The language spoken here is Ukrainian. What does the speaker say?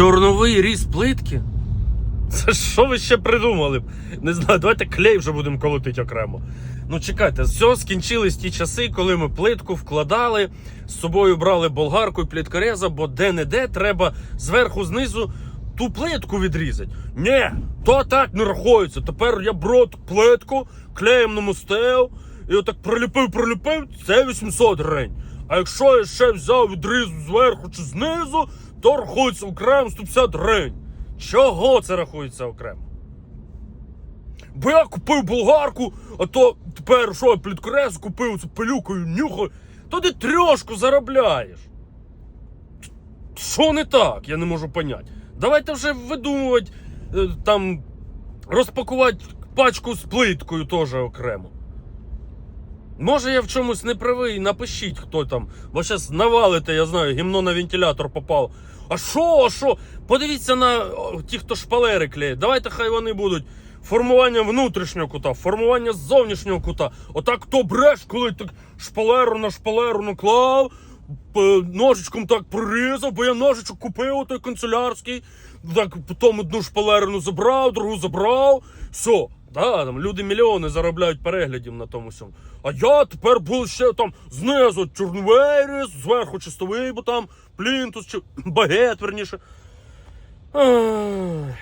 Чорновий різ плитки? Це що ви ще придумали? Не знаю, давайте клей вже будемо колотити окремо. Ну чекайте, все, скінчились ті часи, коли ми плитку вкладали, з собою брали болгарку і пліткореза, бо де-не-де треба зверху знизу ту плитку відрізати. Ні, то так не рахується. Тепер я ту плитку, клеєм намостив, і отак приліпив, приліпив, це 800 гривень. А якщо я ще взяв відрізу зверху чи знизу, то рахується окремо 150 гривень. Чого це рахується окремо? Бо я купив болгарку, а то тепер що я пліткорез купив, це пилюкою нюхаю, то ти трьошку заробляєш. Що не так? Я не можу поняти. Давайте вже видумувати, е, там, розпакувати пачку з плиткою теж окремо. Може я в чомусь не правий, напишіть, хто там. Бо зараз навалите, я знаю, гімно на вентилятор попав. А що, а що? Подивіться на ті, хто шпалери клеїть. Давайте хай вони будуть. Формування внутрішнього кута, формування зовнішнього кута. Отак хто бреш, коли так шпалеру на шпалеру наклав, ножичком так прорізав, бо я ножичок купив той канцелярський. Так потім одну шпалерину забрав, другу забрав. Все. Да, там люди мільйони заробляють переглядів на тому всьому. А я тепер був ще там знизу чорновий різ, зверху чистовий, бо там плінтус чи багет, верніше. Ай.